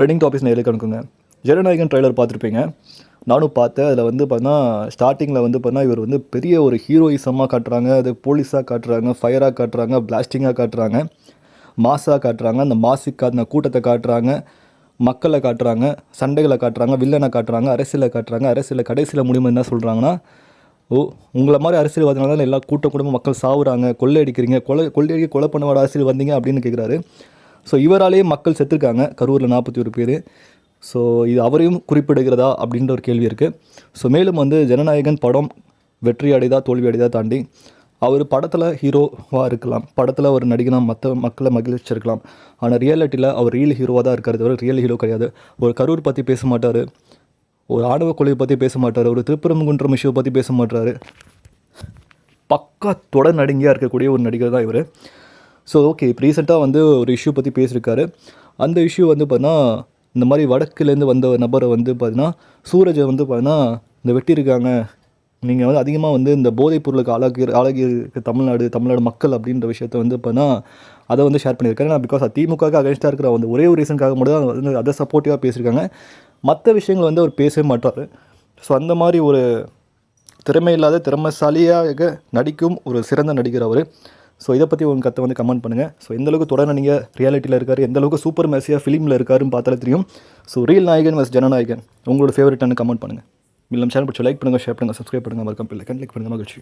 Trending topics நேரில் கணக்குங்க Jananayagan trailer பார்த்துருப்பீங்க. நானும் பார்த்தேன். அதில் வந்து பார்த்தா ஸ்டார்டிங்கில் வந்து பார்த்தா இவர் வந்து பெரிய ஒரு ஹீரோயிசமாக காட்டுறாங்க. அது போலீஸாக காட்டுறாங்க ஃபயராக காட்டுறாங்க பிளாஸ்டிங்காக காட்டுறாங்க மாஸாக காட்டுறாங்க அந்த மாசுக்கு அந்த கூட்டத்தை காட்டுறாங்க மக்களை காட்டுறாங்க சண்டைகளை காட்டுறாங்க வில்லனை காட்டுறாங்க அரசியலை காட்டுறாங்க அரசியலில் கடைசியில் முடிவு என்ன சொல்கிறாங்கன்னா ஓ உங்களை மாதிரி அரசியல்வாதினால தான் எல்லா கூட்ட குடும்பம் மக்கள் சாவுறாங்க கொள்ளையடிக்கிறீங்க கொலை கொள்ளையடிக்க கொலை பண்ண அரசியல் வந்தீங்க அப்படின்னு கேட்குறாரு ஸோ இவராலேயே மக்கள் செத்துருக்காங்க. கரூரில் நாற்பத்தி ஒரு பேர். ஸோ இது அவரையும் குறிப்பிடுகிறதா அப்படின்ற ஒரு கேள்வி இருக்குது ஸோ மேலும் வந்து ஜனநாயகன் படம் வெற்றி அடைதா தோல்வி அடைதா தாண்டி அவர் படத்தில் ஹீரோவாக இருக்கலாம். படத்தில் ஒரு நடிகனாக மற்ற மக்களை மகிழ்ச்சிருக்கலாம் ஆனால் ரியாலிட்டியில் அவர் ரியல் ஹீரோவாக தான் இருக்கார் தவிர ரியல் ஹீரோ கிடையாது. ஒரு கரூர் பற்றி பேச மாட்டார். ஒரு ஆணவ கொலையை பற்றி பேச மாட்டார். ஒரு திருப்பரங்குன்றம் இஷ்யூ பற்றி பேச மாட்டார். பக்கா தொடர் நடிகையாக இருக்கக்கூடிய ஒரு நடிகர் தான் இவர். ஸோ ஓகே இப்போ ரீசெண்டாக வந்து ஒரு இஷ்யூ பற்றி பேசியிருக்காரு. அந்த இஷ்யூ வந்து பார்த்தீங்கன்னா இந்த மாதிரி வடக்குலேருந்து வந்த நபரை வந்து பார்த்தீங்கன்னா சூரஜை வந்து பார்த்தீங்கன்னா இந்த வெட்டியிருக்காங்க. நீங்கள் வந்து அதிகமாக வந்து இந்த போதைப் பொருளுக்கு ஆளாகி ஆளாகி இருக்க தமிழ்நாடு தமிழ்நாடு மக்கள் அப்படின்ற விஷயத்த வந்து பார்த்தீங்கன்னா அதை வந்து ஷேர் பண்ணியிருக்காரு. நான் பிகாஸ் திமுகவுக்கு அகேன்ஸ்டாக இருக்கிற வந்து ஒரே ஒரு ரீசனுக்காக மட்டும் தான் வந்து அதை சப்போர்ட்டிவாக பேசியிருக்காங்க. மற்ற விஷயங்கள் வந்து அவர் பேசவே மாட்டார். ஸோ அந்த மாதிரி ஒரு திறமை இல்லாத திறமைசாலியாக நடிக்கும் ஒரு சிறந்த நடிகர் அவர். ஸோ இதை பற்றி உங்கள் கத்தை வந்து கமெண்ட் பண்ணுங்கள் ஸோ எந்த அளவுக்கு நீங்கள் ரியாலிட்டியில் இருக்கார் எந்த அளவுக்கு சூப்பர் மேசியாக ஃபிலிமில் இருக்காருன்னு பார்த்தாலே தெரியும். ஸோ ரியல் நாயகன் வஸ் ஜனநாயகன் உங்களோட ஃபேவரட்டானு கமெண்ட் பண்ணுங்கள் இல்லை சேனல் பிடிச்சி லைக் பண்ணுங்கள் ஷேர் பண்ணுங்கள் சப்ஸ்கிரைப் பண்ணுங்கள் மறக்காம லைக் பண்ணுங்கள் மகிழ்ச்சி.